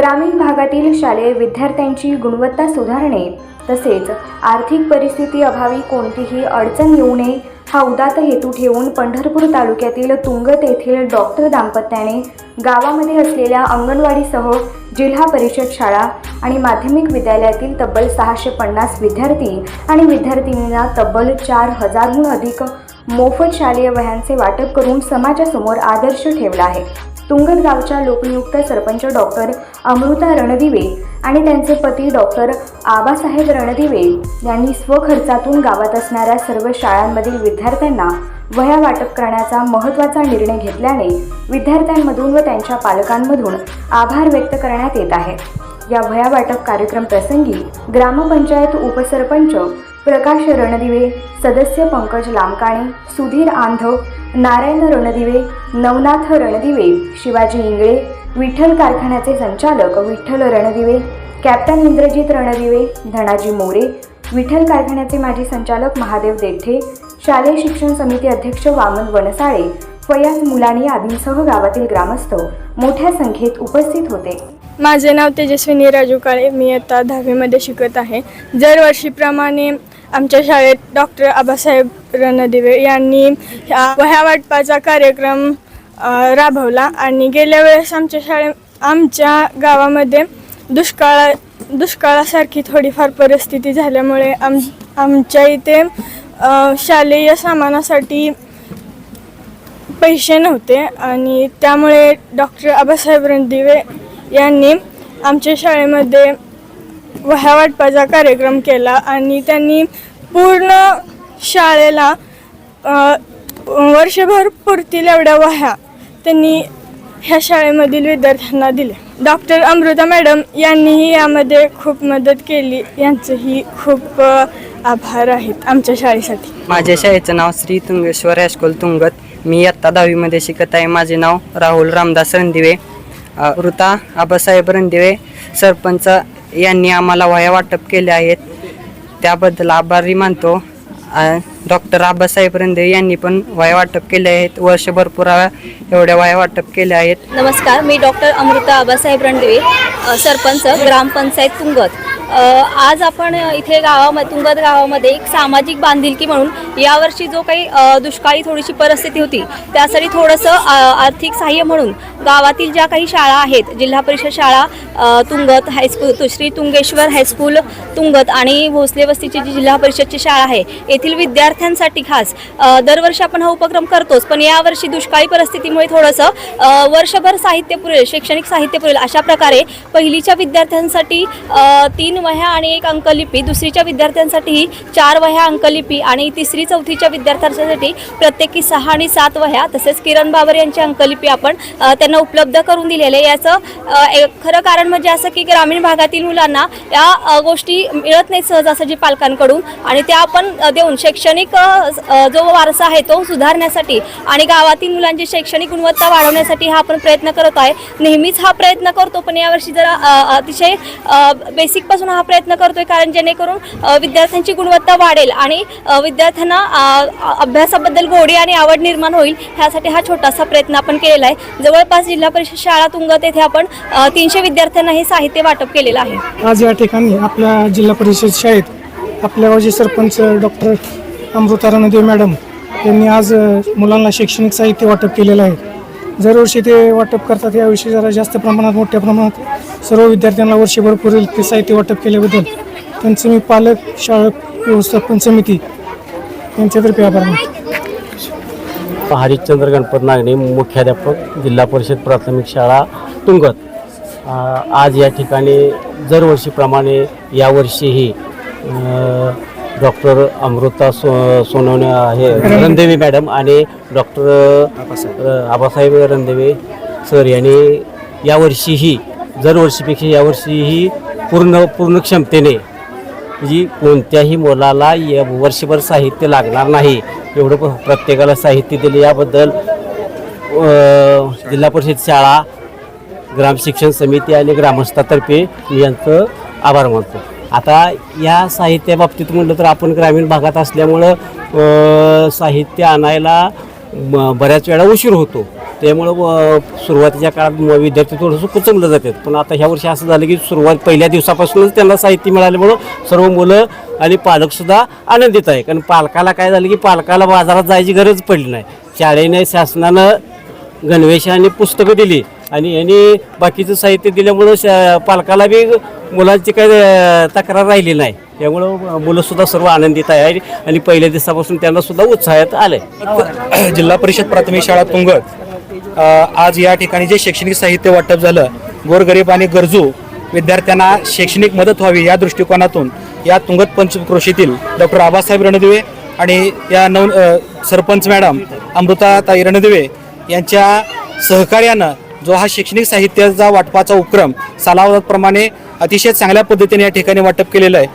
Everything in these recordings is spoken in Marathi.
ग्रामीण भागातील शालेय विद्यार्थ्यांची गुणवत्ता सुधारणे तसेच आर्थिक परिस्थिती अभावी कोणतीही अडचण येऊ नये हा उदात हेतू ठेवून पंढरपूर तालुक्यातील तुंगत येथील डॉक्टर दाम्पत्याने गावामध्ये असलेल्या अंगणवाडीसह जिल्हा परिषद शाळा आणि माध्यमिक विद्यालयातील तब्बल सहाशे पन्नास विद्यार्थी आणि विद्यार्थिनींना तब्बल चार हजारहून अधिक मोफत शालेय वह्यांचे वाटप करून समाजासमोर आदर्श ठेवला आहे. तुंगत गावच्या लोकनियुक्त सरपंच डॉक्टर अमृता रणदिवे आणि त्यांचे पती डॉक्टर आबासाहेब रणदिवे यांनी स्वखर्चातून गावात असणाऱ्या सर्व शाळांमधील विद्यार्थ्यांना वह्या वाटप करण्याचा महत्त्वाचा निर्णय घेतल्याने विद्यार्थ्यांमधून व त्यांच्या पालकांमधून आभार व्यक्त करण्यात येत आहे. या वह्या वाटप कार्यक्रम प्रसंगी ग्रामपंचायत उपसरपंच प्रकाश रणदिवे सदस्य पंकज लामकाणे सुधीर आंधव नारायण रणदिवे नवनाथ रणदिवे शिवाजी इंगळे विठ्ठल कारखान्याचे संचालक विठ्ठल रणदिवे कॅप्टन इंद्रजित रणदिवे धनाजी मोरे विठ्ठल कारखान्याचे माजी संचालक महादेव देठे शालेय शिक्षण समिती अध्यक्ष वामन वनसाळे फयाज मुलानी आदींसह गावातील ग्रामस्थ मोठ्या संख्येत उपस्थित होते. माझे नाव तेजस्विनी राजू काळे मी आता दहावीमध्ये शिकत आहे. दरवर्षीप्रमाणे आमच्या शाळेत डॉक्टर आबासाहेब रणदिवे यांनी ह्या वह्या वाटपाचा कार्यक्रम राबवला. आणि गेल्या वेळेस आमच्या शाळे आमच्या गावामध्ये दुष्काळा दुष्काळासारखी थोडीफार परिस्थिती झाल्यामुळे आम आमच्या इथे शालेय सामानासाठी पैसे नव्हते. आणि त्यामुळे डॉक्टर आबासाहेब रणदिवे यांनी आमच्या शाळेमध्ये वह्या वाटपाचा कार्यक्रम केला आणि त्यांनी पूर्ण शाळेला अ, वर्षभर पुरतील एवढ्या वह्या त्यांनी ह्या शाळेमधील विद्यार्थ्यांना दिल्या. डॉक्टर अमृता मॅडम यांनीही यामध्ये खूप मदत केली. यांचंही खूप अ, आभार आहेत आमच्या शाळेसाठी. माझ्या शाळेचं नाव श्री तुंगेश्वर हायस्कूल तुंगत. मी आत्ता दहावीमध्ये शिकत आहे. माझे नाव राहुल रामदास रणदिवे. अ, ऋता आबासाहेब रणदिवे सरपंच यांनी आम्हाला वह्या वाटप केले आहेत. त्याबद्दल आभारी मानतो. डॉक्टर आबासाहेब रंदे यांनी पण वह्या वाटप केले आहेत. वर्षभर पुराव्या एवढ्या वह्या वाटप केल्या आहेत. नमस्कार मी डॉक्टर अमृता आबासाहेब रणदिवे सरपंच ग्रामपंचायत तुंगत. आज आपण इथे गावामध्ये तुंगत गावामध्ये एक सामाजिक बांधिलकी म्हणून यावर्षी जो काही दुष्काळी थोडीशी परिस्थिती होती त्यासाठी थोडंसं आर्थिक सहाय्य म्हणून गावातील ज्या काही शाळा आहेत जिल्हा परिषद शाळा तुंगत हायस्कूल तु- श्री तुंगेश्वर हायस्कूल तुंगत आणि भोसले वस्तीची जी जिल्हा परिषदची शाळा आहे येथील विद्यार्थ्यांसाठी खास दरवर्षी आपण हा उपक्रम करतोच पण यावर्षी दुष्काळी परिस्थितीमुळे थोडंसं वर्षभर साहित्य पुरेल शैक्षणिक साहित्य पुरेल अशा प्रकारे पहिलीच्या विद्यार्थ्यांसाठी तीन वह्या आणि एक अंकलिपी. दुसरीच्या विद्यार्थ्यांसाठीही चार वह्या अंकलिपी आणि तिसरी चौथीच्या विद्यार्थ्यांसाठी प्रत्येकी सहा आणि सात वह्या तसेच किरण बाबर यांची अंकलिपी आपण त्यांना उपलब्ध करून दिलेले याचं खरं कारण म्हणजे असं की ग्रामीण भागातील मुलांना या गोष्टी मिळत नाही सहजासहजी पालकांकडून आणि त्या आपण देऊन शैक्षणिक जो वारसा आहे तो सुधारण्यासाठी आणि गावातील मुलांची शैक्षणिक गुणवत्ता वाढवण्यासाठी हा आपण प्रयत्न करत आहे. नेहमीच हा प्रयत्न करतो पण यावर्षी जरा अतिशय बेसिकपासून हा प्रयत्न करतोय कारण जेणेकरून विद्यार्थ्यांची गुणवत्ता वाढेल आणि विद्यार्थ्यांना अभ्यासाबद्दल गोडी आणि आवड निर्माण होईल ह्यासाठी हा छोटासा प्रयत्न आपण केलेला आहे. जवळपास जिल्हा परिषद शाळा तुंगत येथे आपण तीनशे विद्यार्थ्यांना हे साहित्य वाटप केलेलं आहे. आज या ठिकाणी आपल्या जिल्हा परिषद शाळेत आपल्या माजी सरपंच डॉक्टर अमृता रणदेव मॅडम यांनी आज मुलांना शैक्षणिक साहित्य वाटप केलेलं आहे. दरवर्षी ते वाटप करतात. याविषयी जरा जास्त प्रमाणात मोठ्या प्रमाणात सर्व विद्यार्थ्यांना वर्षभर पुरेल ते साहित्य वाटप केल्याबद्दल. त्यांचं मी पालक शाळा व्यवस्थापन समिती यांच्यातर्फे आभार मानतो. हरिश्चंद्र गणपत नागणे मुख्याध्यापक जिल्हा परिषद प्राथमिक शाळा तुंगत. आज या ठिकाणी दरवर्षीप्रमाणे यावर्षीही डॉक्टर अमृता सो सोनवणे हे रणदेवे मॅडम आणि डॉक्टर आबासाहेब. रणदेवे सर यांनी यावर्षीही दरवर्षीपेक्षा यावर्षीही पूर्ण पूर्ण क्षमतेने जी कोणत्याही मुलाला या वर्षभर साहित्य लागणार नाही एवढं प्रत्येकाला साहित्य दिले याबद्दल जिल्हा परिषद शाळा ग्राम शिक्षण समिती आणि ग्रामस्थातर्फे मी यांचं आभार मानतो. आता या साहित्याबाबतीत म्हटलं तर आपण ग्रामीण भागात असल्यामुळं साहित्य आणायला बऱ्याच वेळा उशीर होतो. त्यामुळं व- सुरुवातीच्या काळात विद्यार्थी थोडंसं कुचमलं जातात. पण आता ह्या वर्षी असं झालं की सुरुवात पहिल्या दिवसापासूनच त्यांना साहित्य मिळाल्यामुळं सर्व मुलं आणि पालकसुद्धा आनंदित आहे. कारण पालकाला काय झालं की पालकाला बाजारात जायची गरज पडली नाही. शाळेने शासनानं गणवेश आणि पुस्तकं दिली आणि यांनी बाकीचं साहित्य दिल्यामुळं शा पालकाला बी मुलांची काही तक्रार राहिली नाही. त्यामुळं मुलंसुद्धा सर्व आनंदित आहे. आणि पहिल्या दिवसापासून त्यांना सुद्धा उत्साहात आले जिल्हा परिषद प्राथमिक शाळा तुंगत आज या ठिकाणी जे शैक्षणिक साहित्य वाटप झालं गोरगरीब आणि गरजू विद्यार्थ्यांना शैक्षणिक मदत व्हावी या दृष्टिकोनातून या तुंगत पंचक्रोशीतील डॉक्टर आबासाहेब रणदिवे आणि या नव सरपंच मॅडम अमृता ताई रणदिवे यांच्या सहकार्यानं जो हा शैक्षणिक साहित्याचा वाटपाचा उपक्रम सालावदाप्रमाणे अतिशय चांगल्या पद्धतीने या ठिकाणी वाटप केलेलं आहे.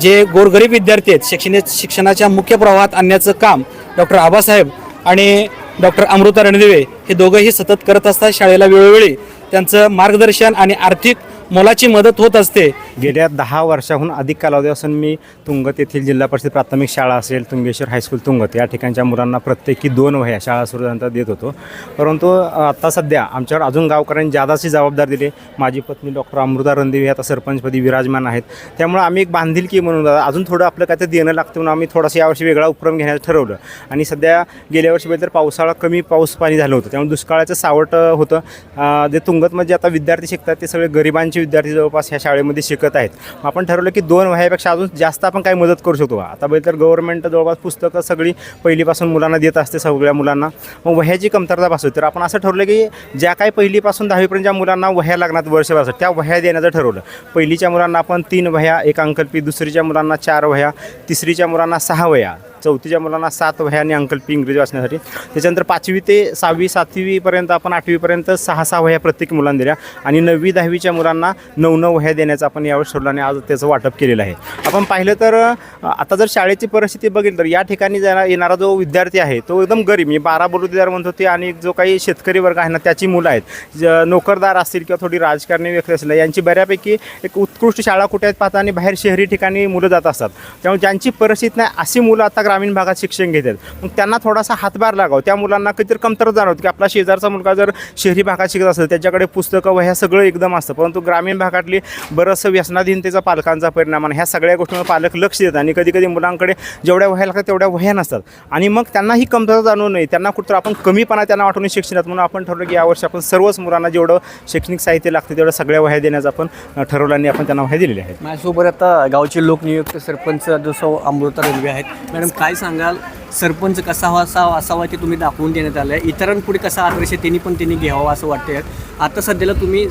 जे गोरगरीब विद्यार्थी आहेत शैक्षणिक शिक्षणाच्या मुख्य प्रवाहात आणण्याचं काम डॉक्टर आबासाहेब आणि डॉक्टर अमृता रणदिवे हे दोघंही सतत करत असतात. शाळेला वेळोवेळी त्यांचं मार्गदर्शन आणि आर्थिक मोलाची मदत होत असते. गेल्या दहा वर्षाहून अधिक कालावधी असून मी तुंगत येथील जिल्हा परिषद प्राथमिक शाळा असेल तुंगेश्वर हायस्कूल तुंगत या ठिकाणच्या मुलांना प्रत्येकी दोन वह्या शाळा सुरू झाल्यानंतर देत होतो. परंतु आता सध्या आमच्यावर अजून गावकऱ्यांनी जादाची जबाबदारी दिली. माझी पत्नी डॉक्टर अमृता रणदेवी आता सरपंचपदी विराजमान आहेत. त्यामुळे आम्ही एक बांधिलकी म्हणून अजून थोडं आपलं काहीतरी देणं लागतं म्हणून आम्ही थोडासा यावर्षी वेगळा उपक्रम घेण्याचं ठरवलं. आणि सध्या गेल्या वर्षी तर पावसाळा कमी पाऊस पाणी झालं होतं. त्यामुळे दुष्काळाचं सावट होतं. जे तुंगतमध्ये आता विद्यार्थी शिकतात ते सगळे गरिबांचे विद्यार्थी जवळपास ह्या शाळेमध्ये शिकत आहेत. आपण ठरवलं की दोन वह्यापेक्षा अजून जास्त आपण काय मदत करू शकतो आता बघितलं तर गव्हर्नमेंट जवळपास पुस्तकं सगळी पहिलीपासून मुलांना देत असते सगळ्या मुलांना. मग वह्याची कमतरता भासू तर आपण असं ठरवलं की ज्या काही पहिलीपासून दहावीपर्यंत ज्या मुलांना वह्या लागणार वर्षभरासाठी त्या वह्या देण्याचं ठरवलं. पहिलीच्या मुलांना आपण तीन वह्या एक अंकल्पी दुसरीच्या मुलांना चार वह्या तिसरीच्या मुलांना सहा वह्या. चौथीच्या मुलांना सात वह्या आणि अंकल्पी इंग्रजी वाचण्यासाठी. त्याच्यानंतर पाचवी ते सहावी सातवीपर्यंत आपण आठवीपर्यंत सहा सहा वह्या प्रत्येक मुलांना दिल्या. आणि नववी दहावीच्या मुलांना नऊ नऊ वह्या देण्याचं आपण यावेळेस ठरवलं आणि आज त्याचं वाटप केलेलं आहे. आपण पाहिलं तर आता जर शाळेची परिस्थिती बघितली तर या ठिकाणी जाणार येणारा जो विद्यार्थी आहे तो एकदम गरीब म्हणजे बारा बलुतेदार म्हणत होते आणि जो काही शेतकरी वर्ग आहे ना त्याची मुलं आहेत. ज नोकरदार असतील किंवा थोडी राजकारणी व्यक्ती असतील यांची बऱ्यापैकी एक उत्कृष्ट शाळा कुठे आहेत पाहता आणि बाहेर शहरी ठिकाणी मुलं जात असतात. त्यामुळे ज्यांची परिस्थिती नाही अशी मुलं आता ग्रामीण भागात शिक्षण घेतात. मग त्यांना थोडासा हातभार लागावं. त्या मुलांना कधीतरी कमतरता जाणवत की आपला शेजारचा मुलगा जर शहरी भागात शिकत असेल त्याच्याकडे पुस्तकं वह्या सगळं एकदम असतं. परंतु ग्रामीण भागातली बरंचसं व्यसनाधीनतेचा पालकांचा परिणाम आणि ह्या सगळ्या गोष्टींवर पालक लक्ष देतात आणि कधी कधी मुलांकडे जेवढ्या वह्या लागतात तेवढ्या वह्या नसतात. आणि मग त्यांना ही कमतरता जाणवू नये. त्यांना कुठं आपण कमीपणा त्यांना वाटून शिक्षणात म्हणून आपण ठरवलं की यावर्षी आपण सर्वच मुलांना जेवढं शैक्षणिक साहित्य लागतं तेवढं सगळ्या वह्या देण्याचं आपण ठरवलं आणि आपण त्यांना वह्या दिलेल्या आहेत. माझ्यासोबत आता गावचे लोकनियुक्त सरपंच जसं अमृता रेल्वे आहेत. मॅडम काय सांगाल? सरपंच कसा असावा असावा ते तुम्ही दाखवून देण्यात आलं आहे इतरांपुढे कसा आदर्श त्यांनी पण त्यांनी घ्यावा असं वाटतंय. आता सध्याला तुम्ही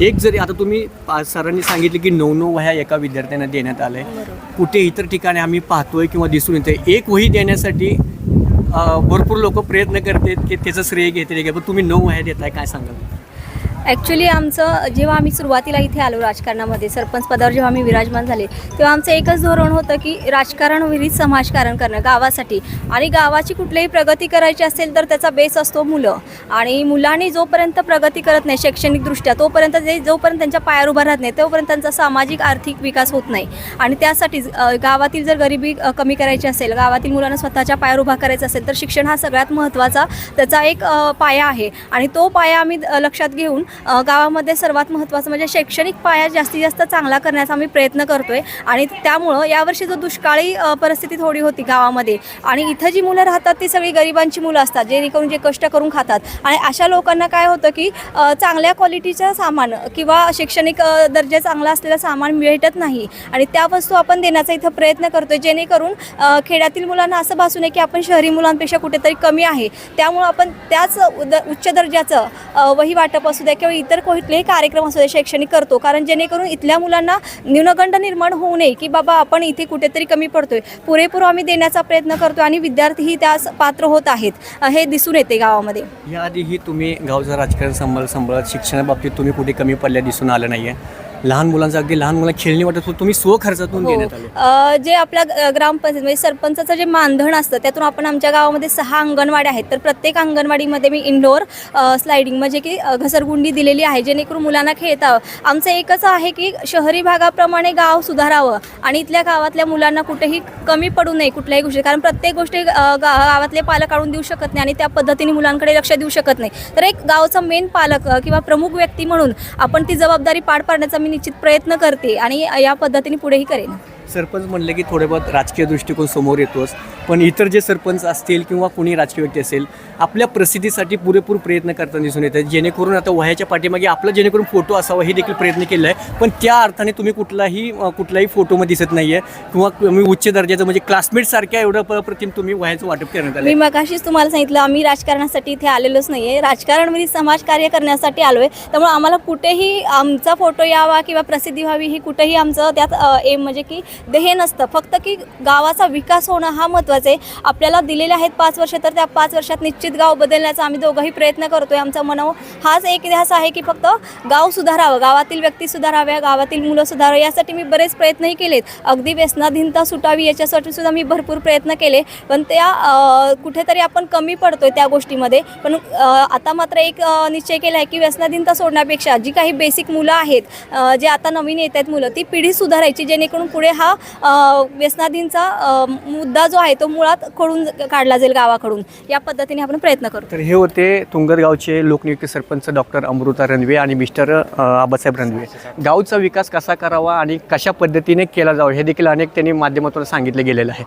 एक जरी आता तुम्ही पा- सरांनी सांगितले की नऊ नऊ वह्या एका विद्यार्थ्यांना देण्यात आलं आहे कुठे इतर ठिकाणी आम्ही पाहतोय किंवा दिसून येते एक वही देण्यासाठी भरपूर लोक प्रयत्न करतात की त्याचं श्रेय घेते की पण तुम्ही नऊ वह्या देताय काय सांगाल? ॲक्च्युली आमचं जेव्हा आम्ही सुरुवातीला इथे आलो राजकारणामध्ये सरपंच पदावर जेव्हा आम्ही विराजमान झाले तेव्हा आमचं एकच धोरण होतं की राजकारण विहिरीत समाजकारण करणं गावासाठी. आणि गावाची कुठलीही प्रगती करायची असेल तर त्याचा बेस असतो मुलं. आणि मुलांनी जोपर्यंत प्रगती करत नाही शैक्षणिकदृष्ट्या तोपर्यंत ते जोपर्यंत त्यांच्या पायावर उभा राहत नाही तोपर्यंत त्यांचा सामाजिक आर्थिक विकास होत नाही. आणि त्यासाठीच गावातील जर गरिबी कमी करायची असेल गावातील मुलांना स्वतःच्या पायावर उभा करायचा असेल तर शिक्षण हा सगळ्यात महत्त्वाचा त्याचा एक पाया आहे. आणि तो पाया आम्ही लक्षात घेऊन गावामध्ये सर्वात महत्त्वाचं म्हणजे शैक्षणिक पाया जास्तीत जास्त चांगला करण्याचा आम्ही प्रयत्न करतो आहे आणि त्यामुळं यावर्षी जो दुष्काळी परिस्थिती थोडी होती गावामध्ये आणि इथं जी मुलं राहतात ती सगळी गरिबांची मुलं असतात जेणेकरून जे कष्ट करून खातात. आणि अशा लोकांना काय होतं की चांगल्या क्वालिटीचं सामान किंवा शैक्षणिक दर्जा चांगला असलेलं सामान भेटत नाही. आणि त्या वस्तू आपण देण्याचा इथं प्रयत्न करतोय जेणेकरून खेड्यातील मुलांना असं भासू नये की आपण शहरी मुलांपेक्षा कुठेतरी कमी आहे. त्यामुळं आपण त्याच उद- उच्च दर्जाचं वही वाटप असू द्या किंवा इतर कुठलेही कार्यक्रम असू दे शैक्षणिक करतो. कारण जेणेकरून इथल्या मुलांना न्यूनगंड निर्माण होऊ नये की बाबा आपण इथे कुठेतरी कमी पडतोय. पुरेपूर आम्ही देण्याचा प्रयत्न करतो आणि विद्यार्थीही त्यास पात्र होत आहेत. हे दिसून येते गावामध्ये. याआधीही तुम्ही गावचं राजकारण सांभाळ सांभाळत शिक्षणाबाबतीत तुम्ही कुठे कमी पडल्या दिसून आलं नाही आहे लहान मुलांचं अगदी लहान मुलांना खेळणी वाटत होतं तुम्ही स्वखर्चातून हो. देण्यात आले अ, जे आपल्या ग्रामपंचायत म्हणजे सरपंचाचं जे मानधन असतं त्यातून आपण आमच्या गावामध्ये सहा अंगणवाड्या आहेत तर प्रत्येक अंगणवाडीमध्ये मी इंडोर स्लायडिंग म्हणजे की अ, घसरगुंडी दिलेली आहे जेणेकरून मुलांना खेळता यावं. आमचं एकच आहे की शहरी भागाप्रमाणे गाव सुधारावं आणि इथल्या गावातल्या मुलांना कुठेही कमी पडू नये कुठल्याही गोष्टी कारण प्रत्येक गोष्टी अ, गा- गावातले पालक काढून देऊ शकत नाही आणि त्या पद्धतीने मुलांकडे लक्ष देऊ शकत नाही तर एक गावचा मेन पालक अ, किंवा प्रमुख व्यक्ती म्हणून आपण ती जबाबदारी पार पाडण्याचा मी निश्चित प्रयत्न करते आणि या पद्धतीने पुढेही करेन. सरपंच म्हणलं की थोडे बहुत राजकीय दृष्टिकोन समोर येतोच. पण इतर जे सरपंच असतील किंवा कोणी राजकीय व्यक्ती असेल आपल्या प्रसिद्धीसाठी पुरेपूर प्रयत्न करताना दिसून येतात. जेणेकरून आता वयाच्या पाठीमागे आपला जेणेकरून फोटो असावा हे देखील प्रयत्न केला आहे पण त्या अर्थाने तुम्ही कुठलाही कुठलाही फोटोमध्ये दिसत नाही आहे किंवा तुम्ही उच्च दर्जाचं म्हणजे क्लासमेट सारख्या एवढं प्रतिम तुम्ही वयाचं वाटप करण्यात आलं मी मगाशीच तुम्हाला सांगितलं आम्ही राजकारणासाठी इथे आलेलोच नाही आहे राजकारणमध्ये समाजकार्य करण्यासाठी आलो आहे त्यामुळे आम्हाला कुठेही आमचा फोटो यावा किंवा प्रसिद्धी व्हावी ही कुठेही आमचं त्यात एम म्हणजे की ध्येय नसतं. फक्त की गावाचा विकास होणं हा महत्त्वाचं आहे आपल्याला दिलेले आहेत पाच वर्ष तर त्या पाच वर्षात निश्चित गाव बदलण्याचा आम्ही दोघंही प्रयत्न करतो आहे आमचा मनव हाच एक इतिहास आहे की फक्त गाव सुधारावं गावातील व्यक्ती सुधाराव्या गावातील मुलं सुधारावं यासाठी मी बरेच प्रयत्नही केलेत. अगदी व्यसनाधीनता सुटावी याच्यासाठी सुद्धा मी भरपूर प्रयत्न केले. पण त्या कुठेतरी आपण कमी पडतोय त्या गोष्टीमध्ये. पण आता मात्र एक निश्चय केला आहे की व्यसनाधीनता सोडण्यापेक्षा जी काही बेसिक मुलं आहेत जे आता नवीन येत आहेत मुलं ती पिढी सुधारायची जेणेकरून पुढे हा व्यसनाधीनचा मुद्दा जो आहे तो मुळात कडून काढला जाईल गावाकडून. या पद्धतीने आपण प्रयत्न करतो. तर हे होते तुंगरगावचे लोकनियुक्त सरपंच डॉक्टर अमृता रणवे आणि मिस्टर आबासाहेब रणवे गावचा विकास कसा करावा आणि कशा पद्धतीने केला जावा हे देखील अनेक त्यांनी माध्यमातून सांगितलं गेलेलं आहे.